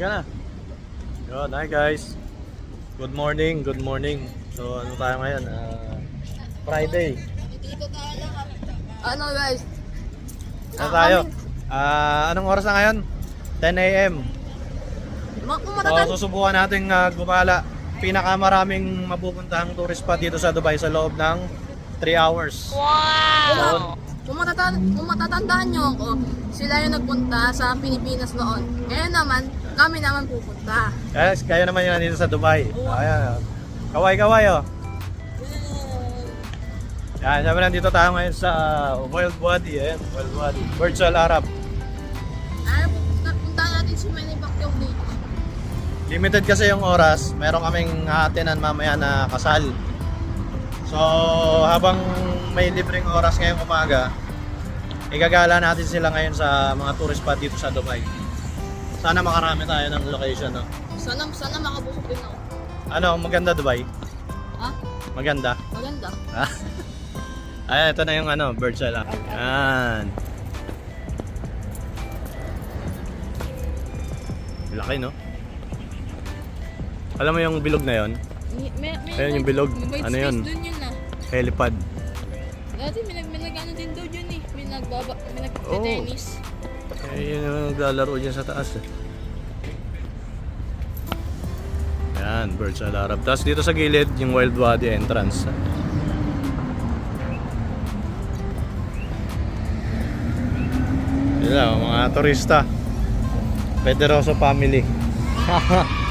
Sige na. Yun, hi guys. Good morning, good morning. So ano tayo ngayon? Ah, Friday. Ano guys? Ano tayo? Ah, anong oras na ngayon? 10 a.m. So susubukan nating ah, gumala. Pinakamaraming mapupuntahang tourist spot dito sa Dubai sa loob ng 3 hours. Wow! Kung, matatan kung matatandaan nyo ako, sila yung nagpunta sa Pilipinas noon. Kaya naman, kami naman pupunta. Kaya, kaya naman yun dito sa Dubai. Ayan. oh. Kaway-kaway oh. Yan, sabi nandito tayo ngayon sa ah, Wild Wadi. Ayan, Wild Wadi. Burj Al Arab. Ay, pupunta, punta natin si Manny Pacquiao dito. Limited kasi yung oras. Meron kaming haatinan mamaya na kasal. So, habang may libreng oras ngayong umaga, igagala natin sila ngayon sa mga tourist spot dito sa Dubai. Sana makarami tayo ng location, no? Sana, sana makabusog din ako. Ano, maganda Dubai? Ha? Maganda. Maganda. Ay, ito na yung ano, Burj Al Arab. Yan. Laki, no? Alam mo yung bilog na yon? May, may, Ayun yung bilog. May Ano yun? dun yun ah. Helipad. Dati may, may nag-ano din daw dyan eh. May nagbaba, may Oh. nag-tennis. Eh, yun yung naglalaro dyan sa taas. Eh. Yan, Burj Al Arab. Tapos dito sa gilid, yung Wild Wadi entrance. Lang, mga turista. Pederoso family.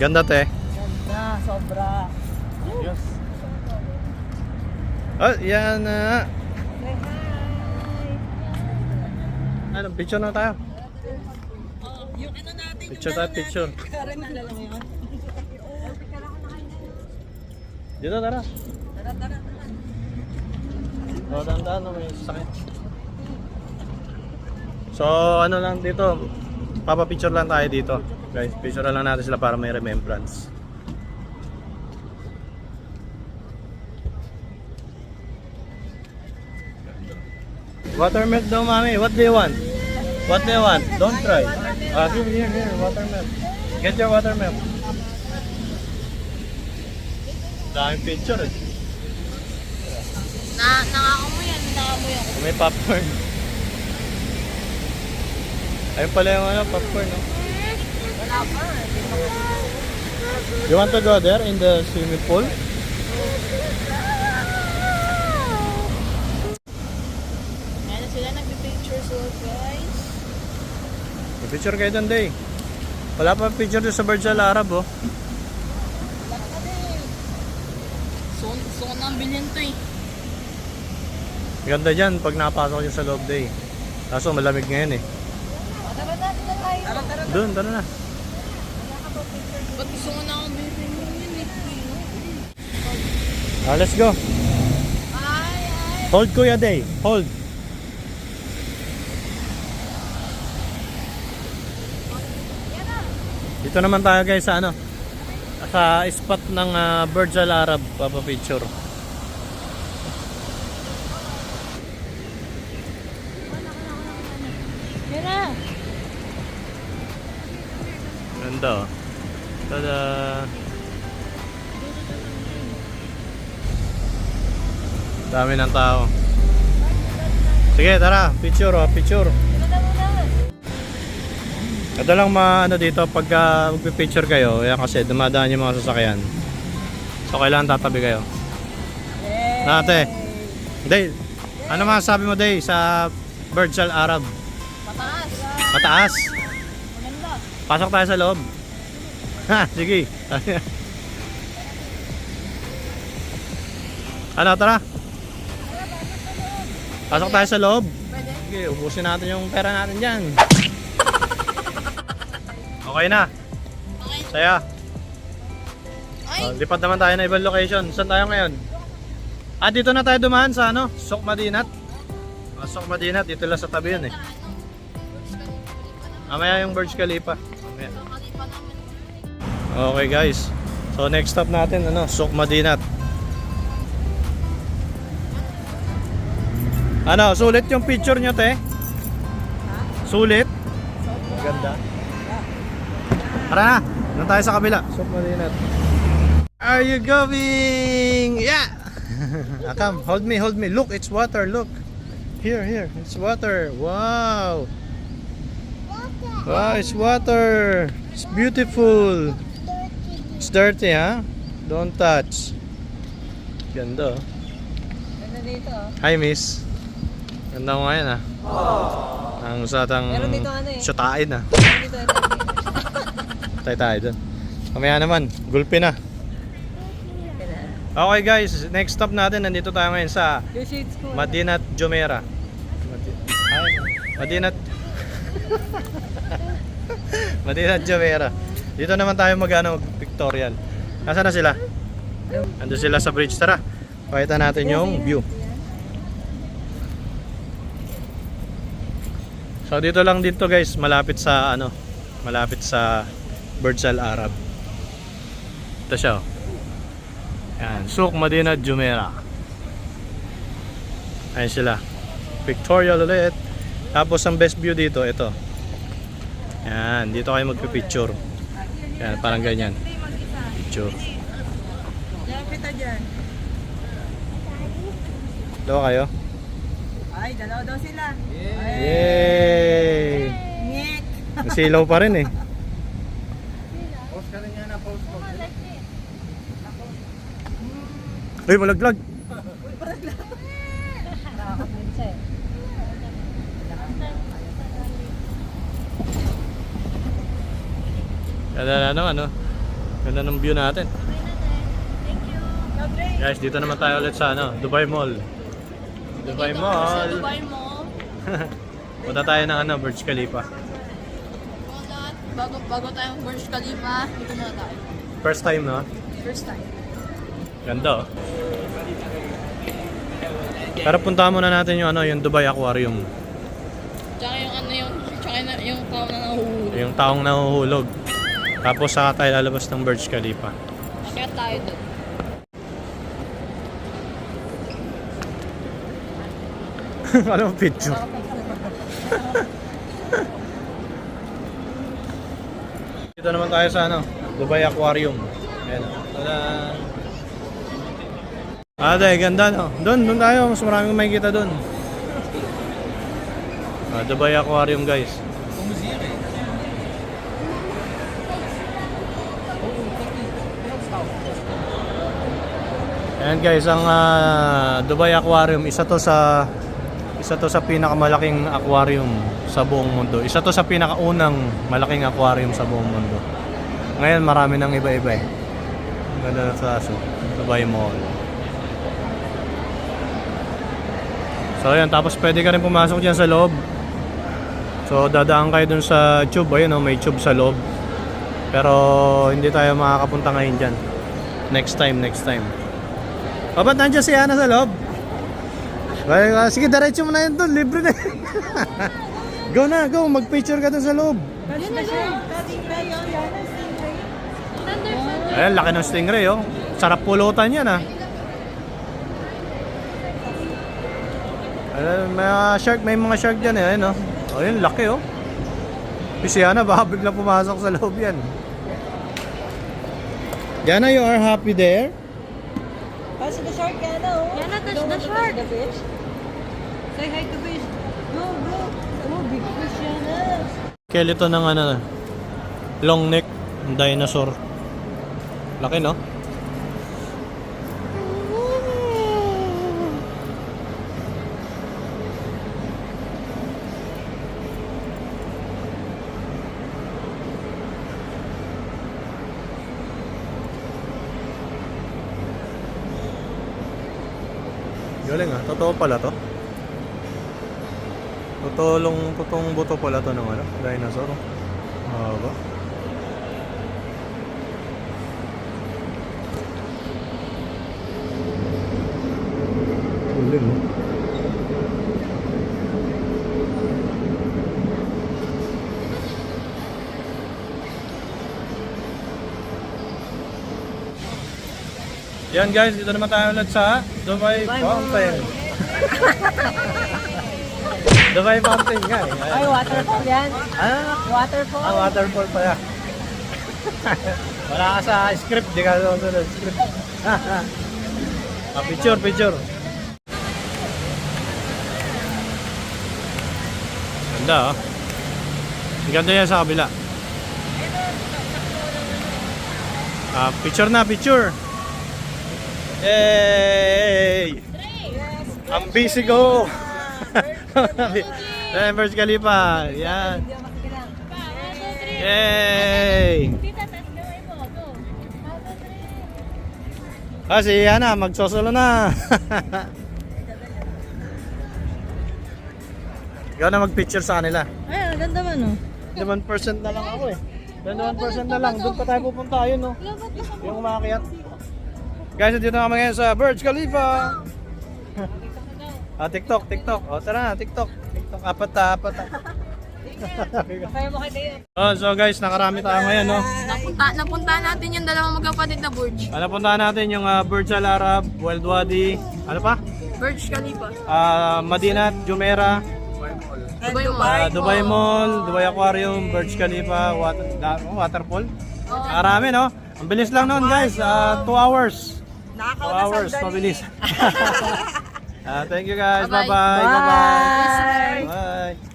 Ganda te. Ganda, sobra. Yes. Oh, yan na. Ano, picture na tayo. Yung ano natin, Picture tayo, picture. Karen na lang yun. Dito, tara. Tara, tara, tara. O, dahan-dahan na may sakit. So, ano lang dito, papapicture lang tayo dito. Guys, picture lang natin sila para may remembrance. Watermelon daw, mami. What do you want? What do you want? Don't try. Ah, here, here, here. Watermelon. Get your watermelon. Daming picture eh. Na, nangangamoy yan, nangangamoy ako. May popcorn. Ayun pala yung ano, popcorn, no? Wala pa You want to go there in the swimming pool? Picture kayo doon, day. Wala pa picture doon sa Burj Al Arab, oh. Wala ka din. So, so nang bilhin to eh. Ganda dyan pag napasok yun sa loob, day. Kaso malamig ngayon, eh. Tara na, tara tayo. Tara, tara. Doon, tara na. Ba't gusto mo na akong bilhin yun eh? Ah, let's go. Ay, ay. Hold, Kuya Day. Hold. Dito naman tayo guys sa ano sa spot ng ah, Burj Al Arab papa-picture. Tara. Ganda oh. Tada! Dami ng tao. Sige, tara. Picture oh, picture. Ito lang ma ano dito pagka magpi-picture kayo, yan kasi dumadaan yung mga sasakyan. So kailangan tatabi kayo. Ate. Day, ano masasabi mo Day sa Burj Al Arab? Pataas. Mataas. Maganda. Pasok tayo sa loob. Ha, sige. ano, tara. Pasok tayo sa loob. Pwede? Sige, ubusin natin yung pera natin dyan. Okay na. Okay. Saya. Ay, Oh, lipat naman tayo na ibang location. Saan tayo ngayon? Ah, dito na tayo dumaan sa ano? Sok Madinat. Ah, Sok Madinat, dito lang sa tabi yun eh. Mamaya yung Burj Khalifa. Mamaya. Okay guys. So next stop natin ano, Sok Madinat. Ano, sulit yung picture nyo, te? Sulit? Ganda. Tara na, doon tayo sa kabila. Sok malinat. Are you going? Yeah! ah, come, hold me, hold me. Look, it's water, look. Here, here, it's water. Wow! Wow, it's water. It's beautiful. It's dirty, ha? Don't touch. Ganda, oh. Ano dito? Hi, miss. Ganda mo ngayon, ah. Ang usatang... Meron dito ano eh. Siyotain, ah. Ano dito? Ano Tayo dun. Mamaya naman, gulpi na. Okay guys, next stop natin, nandito tayo ngayon sa. Madinat Jumeirah. Ay, Madinat... Madinat Jumeirah. Dito naman tayo mag ano, pictorial. Nasaan na sila? Ando sila sa bridge. Tara, pakita natin yung view. So dito lang dito guys, malapit sa ano, malapit sa Burj Al Arab. Ito siya. oh. Yan, Souk Madinat Jumeirah. Ayun sila. Pictorial ulit. Tapos ang best view dito, ito. Yan, dito kayo magpipicture. Yan, parang ganyan. Picture. Lapit na dyan. Dalawa kayo? Ay, dalawa daw sila. Yay! Nyek! Silaw pa rin eh. Uy, malaglag. Ganda na naman, no? Ganda ng view natin. Guys, dito naman tayo ulit sa ano, Dubai Mall. Dubai Mall. Dubai Mall. Punta tayo ng ano, Burj Khalifa. Bago, bago tayong Burj Khalifa, dito muna tayo. First time, no? First time. Ganda, oh. Pero puntahan muna natin yung ano, yung Dubai Aquarium. Tsaka yung ano yung, tsaka yung, yung tao na nahuhuli. Yung taong nahuhulog. Tapos saka tayo lalabas ng Burj Khalifa. Kaya tayo doon. Ano picture? Dito naman tayo sa ano, Dubai Aquarium. Ayan. Tada! Dahil ganda no. Doon, doon tayo. Mas maraming makikita doon. Ah, Dubai Aquarium guys. Ayan guys, ang ah, Dubai Aquarium, isa to sa isa to sa pinakamalaking aquarium sa buong mundo. Isa to sa pinakaunang malaking aquarium sa buong mundo. Ngayon marami nang iba-iba eh. Ganda na sa aso. Dubai Mall. So ayan, tapos pwede ka rin pumasok dyan sa loob. So dadaan kayo dun sa tube. Ayun oh, may tube sa loob. Pero hindi tayo makakapunta ngayon dyan. Next time, next time. O ba't nandiyan si Ana sa loob? Ay, ah, sige, diretso mo na yun doon. Libre na. go na, go. Mag-picture ka doon sa loob. Na yun. Ayan, laki ng stingray, oh. Sarap pulutan yan, ah. Ayan, may mga shark, may mga shark dyan, eh. Ayan, oh. Oh, yun, laki, oh. Si Ana, baka biglang pumasok sa loob yan. Diana, you are happy there? Pass the shark, Yana. Oh. Yana, touch the shark. the fish. Say hi to fish. Go, go. Oh, big fish, Yana. Skeleton ng ano, long neck dinosaur. Laki, no? Galing ah, totoo pala to. Totoo totoong buto pala to ng ano, dinosaur. Haba. Galing oh. Yan guys, dito naman tayo ulit sa Dubai Fountain. Dubai Mountain nga eh. Ay, waterfall yan. Ah, Waterfall. ang waterfall pala. Wala ka sa script, di ka susunod script. ah, picture, picture. Ganda oh. Ganda yan sa kabila. Ah, picture na, picture. Yay! Ang busy ko. Burj Khalifa. Yan. Yay! Ah, si Hana, magsosolo na. Ikaw na mag-picture sa kanila. Ay, ang ganda man oh. 1% na lang ako eh. 1% na lang. Doon pa tayo pupunta. Ayun no. Yung umakyat. Guys, dito na kami ngayon sa Burj Khalifa. ah, TikTok, TikTok. O, tara na, TikTok. TikTok, apat ta, apat ta. Oh, so guys, nakarami tayo ngayon, no? Napunta, napunta natin yung dalawang magkapatid na Burj. Ano puntahan natin yung uh, Burj Al Arab, Wild Wadi, ano pa? Burj Khalifa. Ah, Madinat, Jumeirah, Dubai mo. ah, Dubai Mall, Dubai Aquarium, Burj Khalifa, water, oh, waterfall. Marami, no? Ang bilis lang noon, guys. 2 hours. 2 hours, mabilis. Ah, thank you guys. Bye-bye. Bye-bye. Bye-bye. Bye. Bye.